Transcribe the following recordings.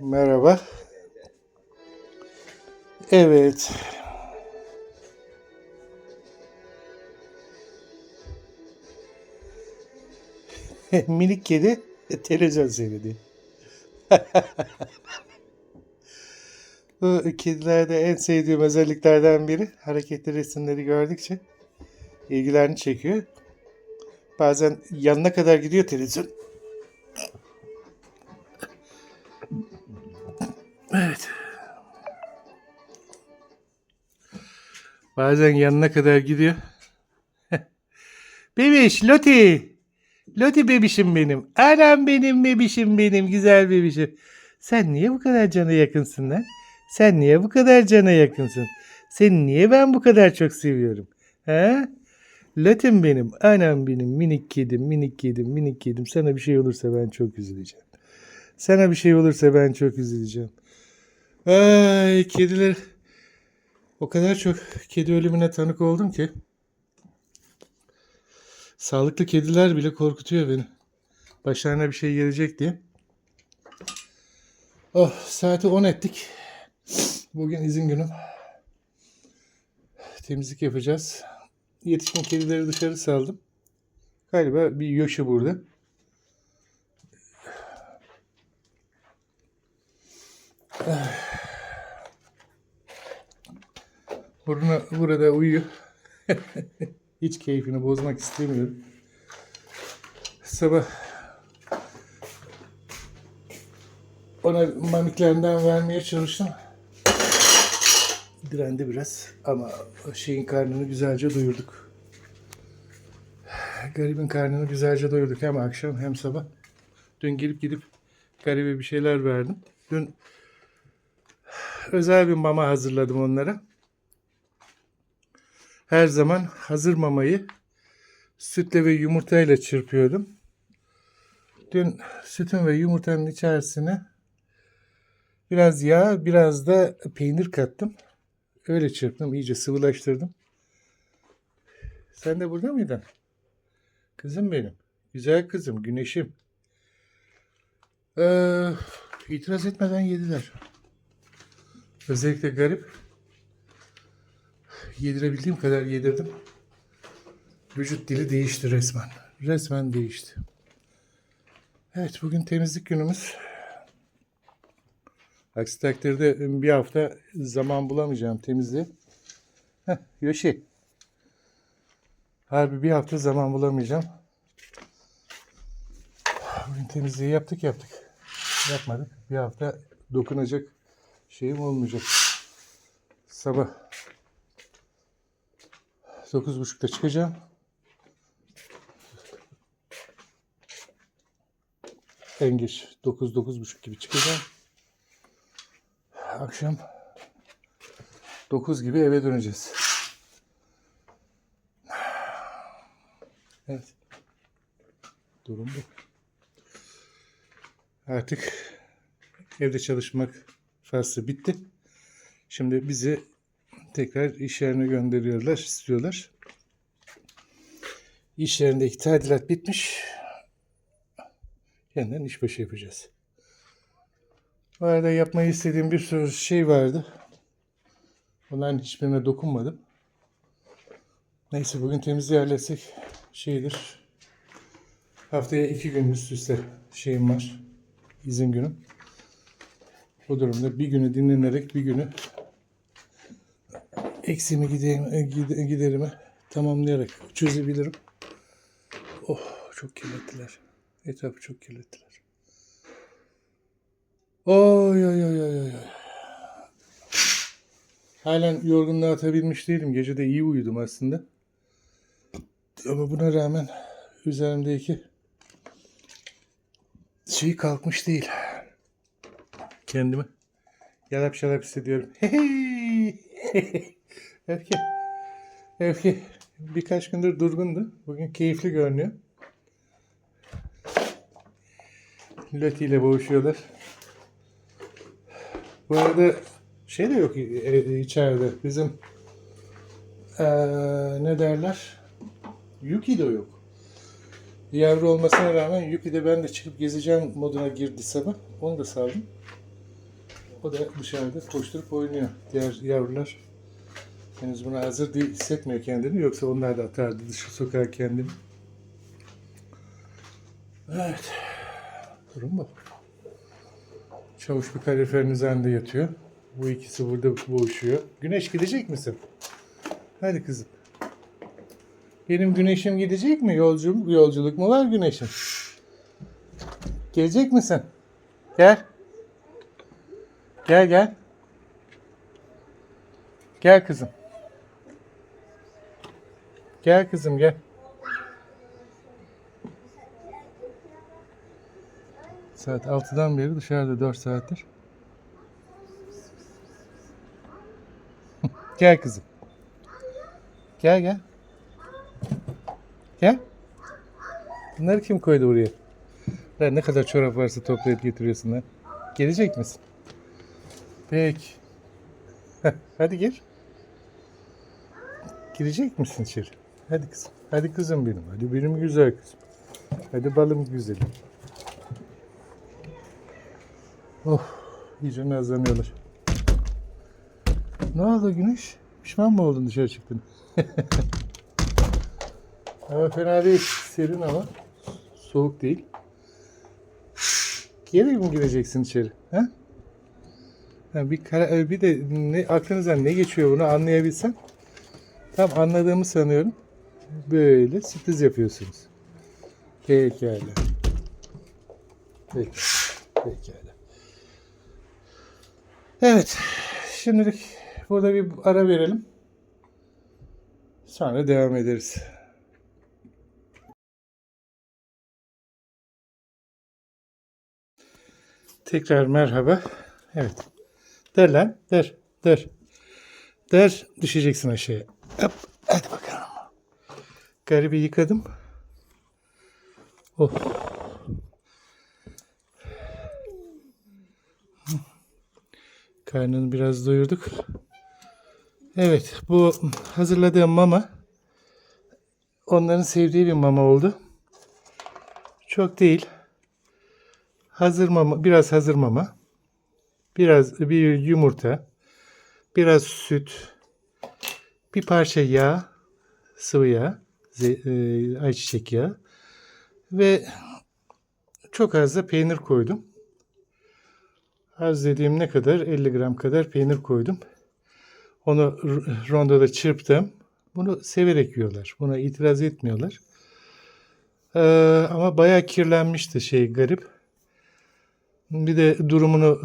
Merhaba. Evet. Minik kedi televizyon seyrediyor. Kedilerde en sevdiğim özelliklerden biri hareketli resimleri gördükçe ilgilerini çekiyor. Bazen yanına kadar gidiyor televizyon. Evet. Bazen yanına kadar gidiyor. Bebiş, Loti. Loti bebişim benim. Anam benim bebişim benim. Güzel bebişim. Sen niye bu kadar cana yakınsın lan? Sen niye bu kadar cana yakınsın? Seni niye ben bu kadar çok seviyorum? He? Lotim benim. Anam benim. Minik kedim, minik kedim, minik kedim. Sana bir şey olursa ben çok üzüleceğim. Sana bir şey olursa ben çok üzüleceğim. Ay kediler. O kadar çok kedi ölümüne tanık oldum ki. Sağlıklı kediler bile korkutuyor beni. Başlarına bir şey gelecek diye. Oh saati 10 ettik. Bugün izin günüm. Temizlik yapacağız. Yetişkin kedileri dışarı saldım. Galiba bir Yoshi burada. Burnu burada uyuyor. Hiç keyfini bozmak istemiyorum. Sabah ona mamiklerinden vermeye çalıştım. Direndi biraz ama şeyin karnını güzelce doyurduk. Garibin karnını güzelce doyurduk hem akşam hem sabah. Dün gelip gidip garibe bir şeyler verdim. Dün özel bir mama hazırladım onlara. Her zaman hazır mamayı sütle ve yumurtayla çırpıyordum. Dün sütün ve yumurtanın içerisine biraz yağ, biraz da peynir kattım. Öyle çırptım, iyice sıvılaştırdım. Sen de burada mıydın? Kızım benim. Güzel kızım, güneşim. Ee, itiraz etmeden yediler. Özellikle garip. Yedirebildiğim kadar yedirdim. Vücut dili değişti resmen. Resmen değişti. Evet bugün temizlik günümüz. Aksi takdirde bir hafta zaman bulamayacağım temizliğe. Heh, Yoshi. Harbi bir hafta zaman bulamayacağım. Bugün temizliği yaptık yaptık. Yapmadık. Bir hafta dokunacak şeyim olmayacak. Sabah 9.30'da çıkacağım. En geç 9-9.30 gibi çıkacağım. Akşam 9 gibi eve döneceğiz. Evet. Durum bu. Artık evde çalışmak faslı bitti. Şimdi bizi tekrar iş yerine gönderiyorlar, istiyorlar. İş yerindeki tadilat bitmiş. Yeniden işbaşı yapacağız. Bu arada yapmayı istediğim bir sürü şey vardı. Onların hiçbirine dokunmadım. Neyse bugün temizliği halletsek şeydir. Haftaya iki gün üst üste şeyim var. İzin günüm. Bu durumda bir günü dinlenerek bir günü eksimi giderimi, gide- giderimi tamamlayarak çözebilirim. Oh çok kirlettiler. Etrafı çok kirlettiler. Oy oy oy oy oy. Halen yorgunluğa atabilmiş değilim. Gece de iyi uyudum aslında. Ama buna rağmen üzerimdeki şey kalkmış değil. Kendimi yalap şalap hissediyorum. Öfke. Öfke birkaç gündür durgundu. Bugün keyifli görünüyor. Loti ile boğuşuyorlar. Bu arada şey de yok e, içeride. Bizim eee, ne derler? Yuki de yok. Yavru olmasına rağmen Yuki de ben de çıkıp gezeceğim moduna girdi sabah. Onu da saldım. O da dışarıda koşturup oynuyor. Diğer yavrular henüz buna hazır değil, hissetmiyor kendini. Yoksa onlar da atardı dışı sokağa kendini. Evet. Durum bu. Çavuş bir kaloriferin üzerinde yatıyor. Bu ikisi burada boğuşuyor. Güneş gidecek misin? Hadi kızım. Benim güneşim gidecek mi? Yolcu, yolculuk mu var güneşim? Gelecek misin? Gel. Gel gel. Gel kızım. Gel kızım gel. Saat 6'dan beri dışarıda 4 saattir. gel kızım. Gel gel. Gel. Bunları kim koydu buraya? Lan ne kadar çorap varsa toplayıp getiriyorsun lan. Gelecek misin? Peki. Hadi gir. Girecek misin içeri? Hadi kızım. Hadi kızım benim. Hadi benim güzel kızım. Hadi balım güzelim. Oh, iyice nazlanıyorlar. Ne oldu Güneş? Pişman mı oldun dışarı çıktın? Hava fena değil. Serin ama. Soğuk değil. Geri mi gireceksin içeri? Ha? Ha, bir, kara- bir de ne, aklınızdan ne geçiyor bunu anlayabilsem. Tam anladığımı sanıyorum. Böyle sürpriz yapıyorsunuz. Pekala. Peki. Pekala. Evet. Şimdilik burada bir ara verelim. Sonra devam ederiz. Tekrar merhaba. Evet. Der lan. Der. Der. Der. Düşeceksin aşağıya. Hop. Hadi bakalım. Garibi yıkadım. Oh. Karnını biraz doyurduk. Evet. Bu hazırladığım mama onların sevdiği bir mama oldu. Çok değil. Hazır mama, biraz hazır mama. Biraz bir yumurta. Biraz süt. Bir parça yağ, sıvı yağ, e, ayçiçek yağı ve çok az da peynir koydum. Az dediğim ne kadar? 50 gram kadar peynir koydum. Onu rondoda çırptım. Bunu severek yiyorlar. Buna itiraz etmiyorlar. Ee, ama bayağı kirlenmişti şey garip. Bir de durumunu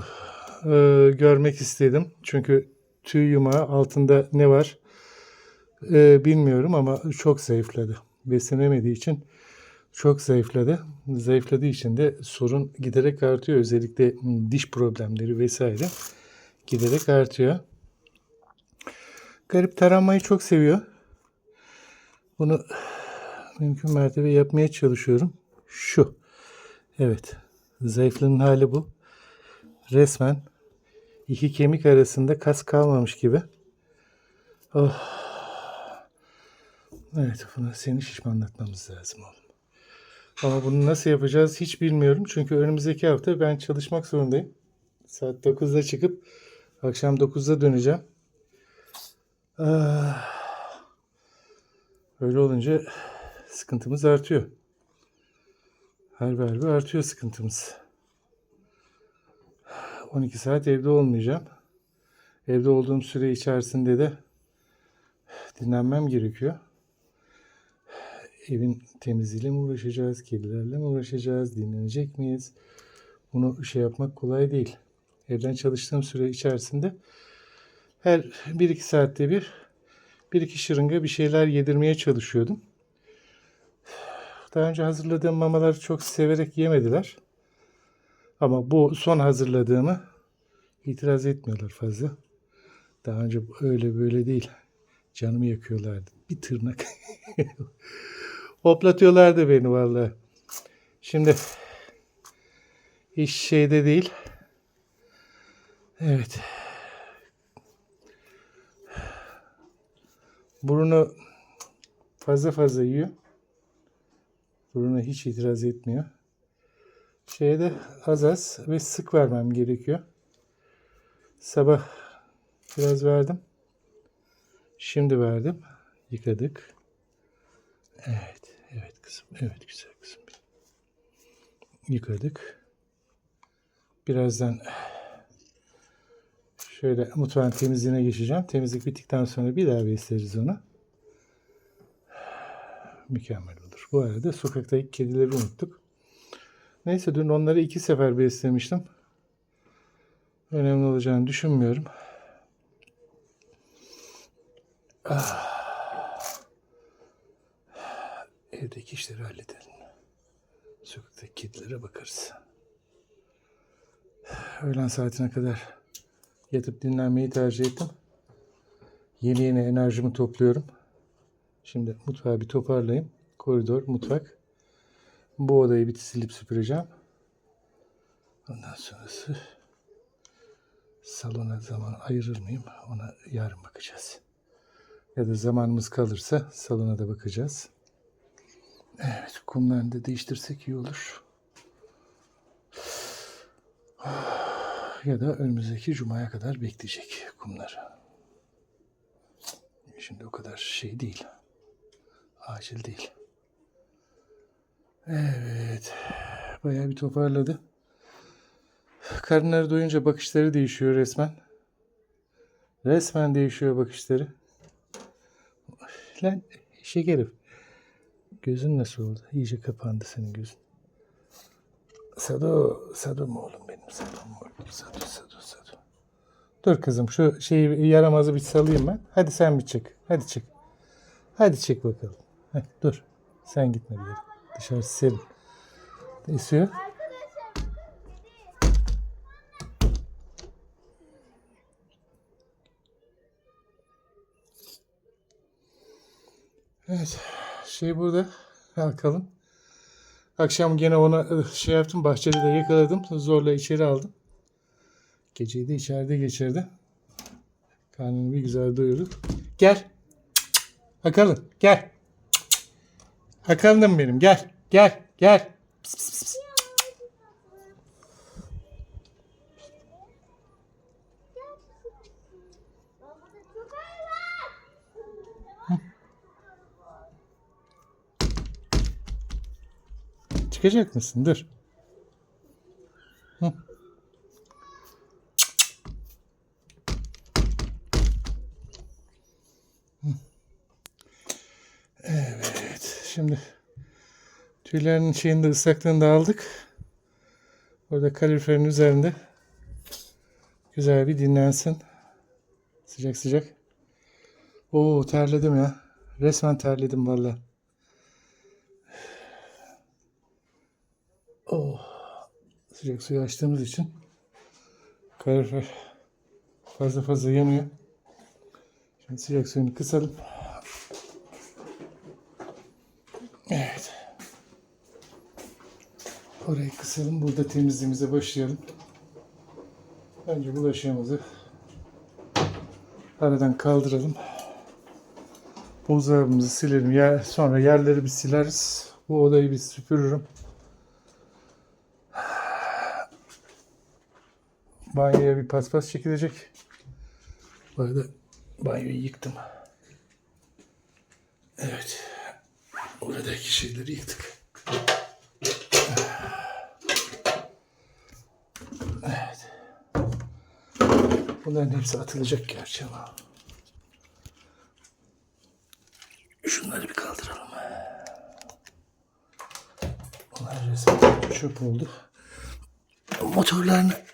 e, görmek istedim. Çünkü tüy yumağı altında ne var e, bilmiyorum ama çok zayıfladı. Beslenemediği için çok zayıfladı. Zayıfladığı için de sorun giderek artıyor. Özellikle diş problemleri vesaire giderek artıyor. Garip taranmayı çok seviyor. Bunu mümkün mertebe yapmaya çalışıyorum. Şu. Evet. Zayıflığın hali bu. Resmen iki kemik arasında kas kalmamış gibi. Oh. Evet, bunu seni şişmanlatmamız lazım oğlum. Ama bunu nasıl yapacağız hiç bilmiyorum. Çünkü önümüzdeki hafta ben çalışmak zorundayım. Saat 9'da çıkıp akşam 9'da döneceğim. Ah. Öyle olunca sıkıntımız artıyor. Harbi harbi artıyor sıkıntımız. 12 saat evde olmayacağım. Evde olduğum süre içerisinde de dinlenmem gerekiyor. Evin temizliğiyle mi uğraşacağız, kedilerle mi uğraşacağız, dinlenecek miyiz? Bunu şey yapmak kolay değil. Evden çalıştığım süre içerisinde her 1-2 saatte bir bir iki şırınga bir şeyler yedirmeye çalışıyordum. Daha önce hazırladığım mamaları çok severek yemediler. Ama bu son hazırladığımı itiraz etmiyorlar fazla. Daha önce öyle böyle değil. Canımı yakıyorlardı. Bir tırnak. Hoplatıyorlardı beni vallahi. Şimdi İş şeyde değil. Evet. Burunu fazla fazla yiyor. Buruna hiç itiraz etmiyor. Şeye de az az ve sık vermem gerekiyor. Sabah biraz verdim. Şimdi verdim. Yıkadık. Evet. Kızım. Evet güzel kızım. Yıkadık. Birazdan şöyle mutfağın temizliğine geçeceğim. Temizlik bittikten sonra bir daha besleriz onu. Mükemmel olur. Bu arada sokaktaki kedileri unuttuk. Neyse dün onları iki sefer beslemiştim. Önemli olacağını düşünmüyorum. Evdeki işleri halledelim. Sokaktaki kedilere bakarız. Öğlen saatine kadar yatıp dinlenmeyi tercih ettim. Yeni yeni enerjimi topluyorum. Şimdi mutfağı bir toparlayayım. Koridor, mutfak. Bu odayı bir silip süpüreceğim. Ondan sonrası salona zaman ayırır mıyım? Ona yarın bakacağız. Ya da zamanımız kalırsa salona da bakacağız. Evet, kumlarını da değiştirsek iyi olur. Ya da önümüzdeki cumaya kadar bekleyecek kumlar. Şimdi o kadar şey değil. Acil değil. Evet. Bayağı bir toparladı. Karınları doyunca bakışları değişiyor resmen. Resmen değişiyor bakışları. Lan şekerim. Gözün nasıl oldu? İyice kapandı senin gözün. Sado, Sado mu oğlum benim? Sado mu oğlum? Sado, Sado, Sado. Dur kızım şu şeyi yaramazı bir salayım ben. Hadi sen bir çık. Hadi çık. Hadi çık bakalım. Heh, dur. Sen gitme bir yere. Dışarısı serin. Esiyor. Evet. Şey burada. Bakalım. Akşam gene ona ıh, şey yaptım. Bahçede de yakaladım. Zorla içeri aldım. Geceyi de içeride geçirdi. Karnını bir güzel doyurduk. Gel. Bakalım. Gel. Hakan'ım benim. Gel. Gel. Gel. Pıs, pıs, pıs, Çıkacak mısın? Dur. Evet. Şimdi tüylerin şeyini de ıslaklığını da aldık. Orada kaloriferin üzerinde güzel bir dinlensin. Sıcak sıcak. Oo terledim ya. Resmen terledim vallahi. Sıcak suyu açtığımız için kalorifer fazla fazla yanıyor. Şimdi sıcak suyunu kısalım. Evet. Orayı kısalım. Burada temizliğimize başlayalım. Önce bulaşığımızı aradan kaldıralım. Buzdolabımızı silelim. Yer, sonra yerleri bir sileriz. Bu odayı bir süpürürüm. Banyoya bir paspas çekilecek. Bu arada banyoyu yıktım. Evet. Oradaki şeyleri yıktık. Evet. Bunların hepsi atılacak gerçi ama. Şunları bir kaldıralım. Bunlar resmen çöp oldu. Motorlarını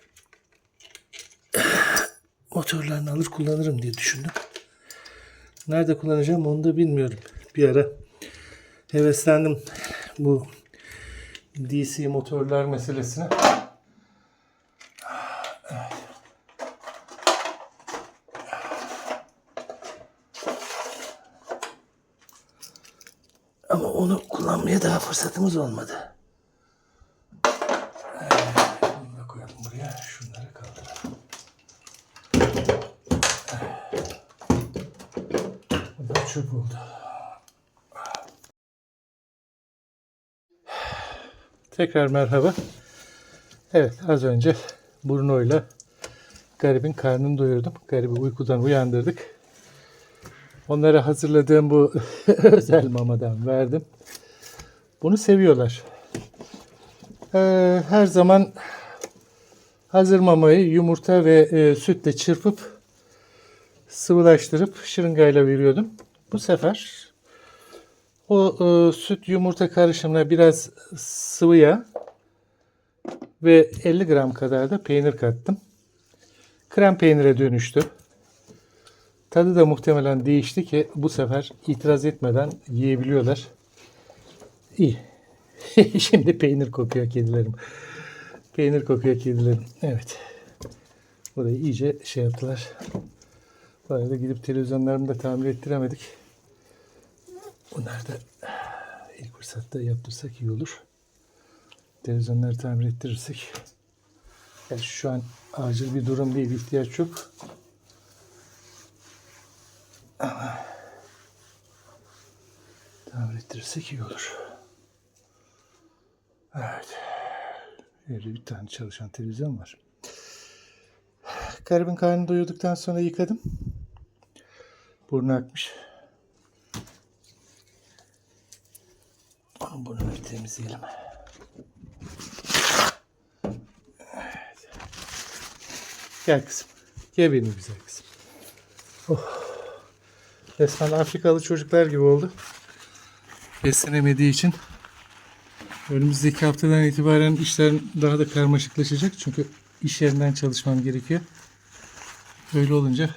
motorlarını alır kullanırım diye düşündüm. Nerede kullanacağım onu da bilmiyorum. Bir ara heveslendim bu DC motorlar meselesine. Ama onu kullanmaya daha fırsatımız olmadı. buraya şunları kaldıralım. Bunlar çöp oldu. Tekrar merhaba. Evet az önce Bruno'yla garibin karnını doyurdum. Garibi uykudan uyandırdık. Onlara hazırladığım bu özel mamadan verdim. Bunu seviyorlar. Ee, her zaman hazır mamayı yumurta ve e, sütle çırpıp sıvılaştırıp şırıngayla veriyordum. Bu sefer o e, süt yumurta karışımına biraz sıvı yağ ve 50 gram kadar da peynir kattım. Krem peynire dönüştü. Tadı da muhtemelen değişti ki bu sefer itiraz etmeden yiyebiliyorlar. İyi. Şimdi peynir kokuyor kedilerim. Peynir kokuyor kedilerim. Evet. Burayı iyice şey yaptılar. Bu arada gidip televizyonlarımı da tamir ettiremedik. Bunlar da ilk fırsatta yaptırsak iyi olur. Televizyonları tamir ettirirsek. Yani şu an acil bir durum değil, ihtiyaç yok. Ama tamir ettirirsek iyi olur. Evet. Böyle bir tane çalışan televizyon var. Garibin karnını doyurduktan sonra yıkadım. Burnu akmış. Burnunu bir temizleyelim. Evet. Gel kızım. Gel benim güzel kızım. Oh. Resmen Afrikalı çocuklar gibi oldu. Beslenemediği için önümüzdeki haftadan itibaren işler daha da karmaşıklaşacak. Çünkü iş yerinden çalışmam gerekiyor. Öyle olunca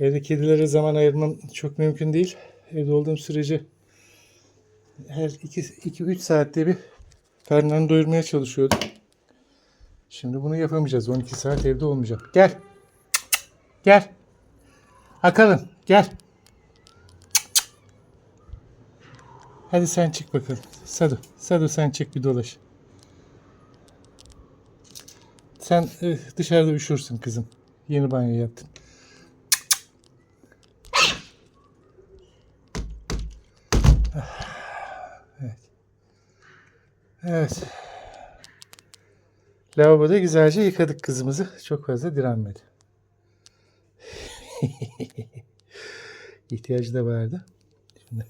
evde kedilere zaman ayırmam çok mümkün değil. Evde olduğum sürece her 2-3 saatte bir karnlarını doyurmaya çalışıyordum. Şimdi bunu yapamayacağız. 12 saat evde olmayacağım. Gel. Gel. Akalın. Gel. Hadi sen çık bakalım. Sadu. Sadu sen çık bir dolaş. Sen e, dışarıda üşürsün kızım. Yeni banyo yaptın. Evet. Evet. Lavaboda güzelce yıkadık kızımızı. Çok fazla direnmedi. İhtiyacı da vardı. Şimdi.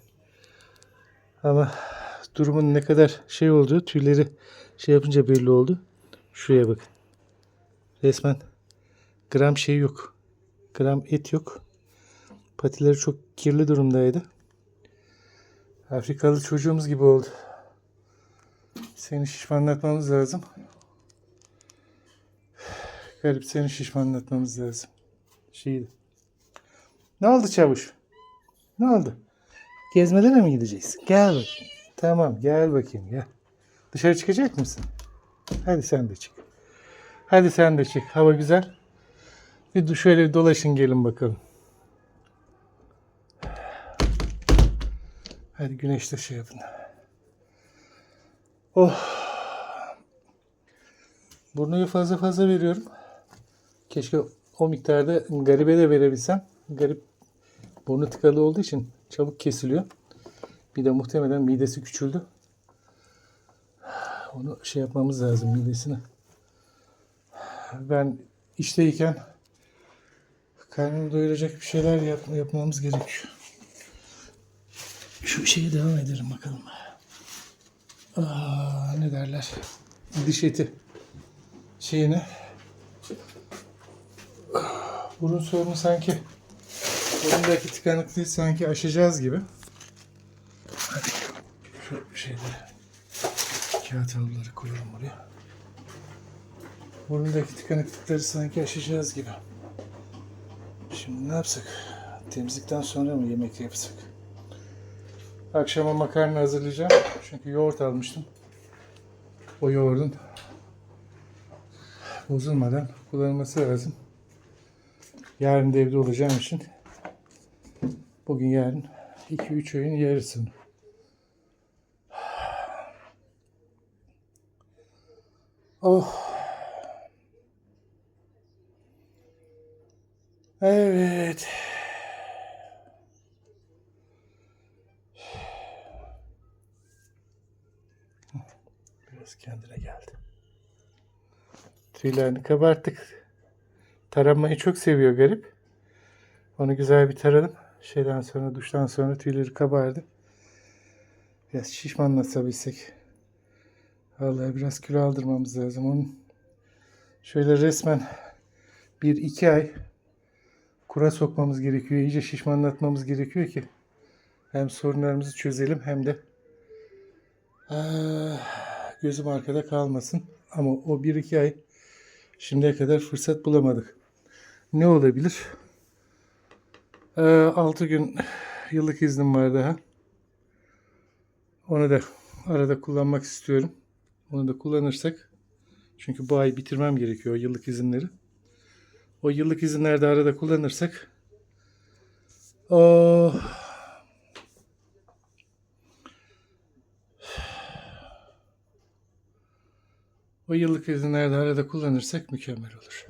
Ama durumun ne kadar şey olduğu tüyleri şey yapınca belli oldu. Şuraya bakın. Resmen gram şey yok. Gram et yok. Patileri çok kirli durumdaydı. Afrikalı çocuğumuz gibi oldu. Seni şişmanlatmamız lazım. Garip seni şişmanlatmamız lazım. Şeydi. Ne oldu çavuş? Ne oldu? Gezmelere mi gideceğiz? Gel bakayım. Tamam gel bakayım gel. Dışarı çıkacak mısın? Hadi sen de çık. Hadi sen de çık. Hava güzel. Bir şöyle bir dolaşın gelin bakalım. Hadi güneşte şey yapın. Oh. Burnuyu fazla fazla veriyorum. Keşke o miktarda garibe de verebilsem. Garip burnu tıkalı olduğu için çabuk kesiliyor. Bir de muhtemelen midesi küçüldü. Onu şey yapmamız lazım midesini. Ben işteyken karnını doyuracak bir şeyler yap, yapmamız gerekiyor. Şu şeye devam edelim bakalım. Aa, ne derler? Diş eti şeyini. Burun sorunu sanki burundaki tıkanıklığı sanki aşacağız gibi. Hadi şu şeyleri kağıt havluları koyalım buraya. Burundaki tıkanıklıkları sanki aşacağız gibi. Şimdi ne yapsak? Temizlikten sonra mı yemek yapsak? Akşama makarna hazırlayacağım. Çünkü yoğurt almıştım. O yoğurdun bozulmadan kullanılması lazım. Yarın da evde olacağım için bugün yarın 2-3 öğün onu. Oh. Evet. Biraz kendine geldi. Tüylerini kabarttık. Taranmayı çok seviyor garip. Onu güzel bir taradım. Şeyden sonra, duştan sonra tüyleri kabardı. Biraz şişmanlatabilsek. Vallahi biraz kilo aldırmamız lazım. Onun şöyle resmen bir iki ay kura sokmamız gerekiyor. İyice şişmanlatmamız gerekiyor ki hem sorunlarımızı çözelim hem de ah, gözüm arkada kalmasın. Ama o bir iki ay şimdiye kadar fırsat bulamadık. Ne olabilir? 6 gün yıllık iznim var daha. Onu da arada kullanmak istiyorum. Onu da kullanırsak çünkü bu ay bitirmem gerekiyor yıllık izinleri. O yıllık izinlerde arada kullanırsak o o yıllık izinlerde arada kullanırsak mükemmel olur.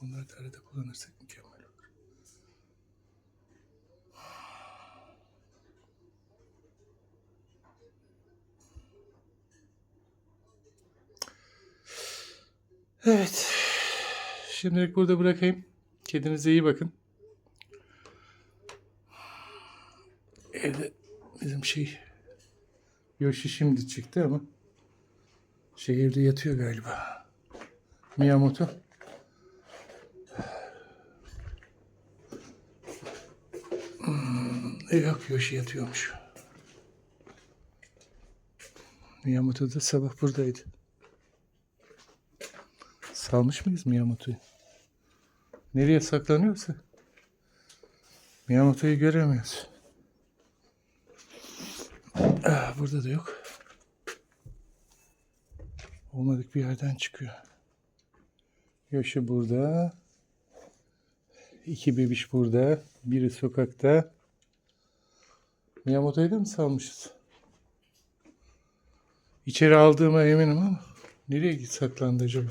Bunları arada kullanırsak mükemmel olur. Evet. Şimdilik burada bırakayım. Kendinize iyi bakın. Evde bizim şey Yoshi şimdi çıktı ama evde yatıyor galiba. Miyamoto. Hmm, e, yok Yoshi yatıyormuş. Miyamoto da sabah buradaydı. Salmış mıyız Miyamoto'yu? Nereye saklanıyorsa? Miyamoto'yu göremiyoruz. Ah, burada da yok. Olmadık bir yerden çıkıyor. Yoshi burada. İki bebiş burada. Biri sokakta. Miyamoto'yu da mı salmışız? İçeri aldığıma eminim ama nereye git saklandı acaba?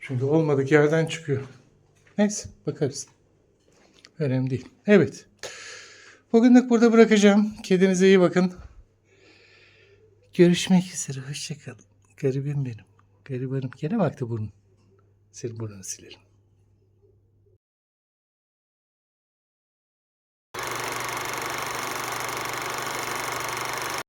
Çünkü olmadık yerden çıkıyor. Neyse bakarız. Önemli değil. Evet. Bugünlük burada bırakacağım. Kendinize iyi bakın. Görüşmek üzere. Hoşçakalın. Garibim benim. Garibanım. Gene baktı burnun. Senin burnunu silerim.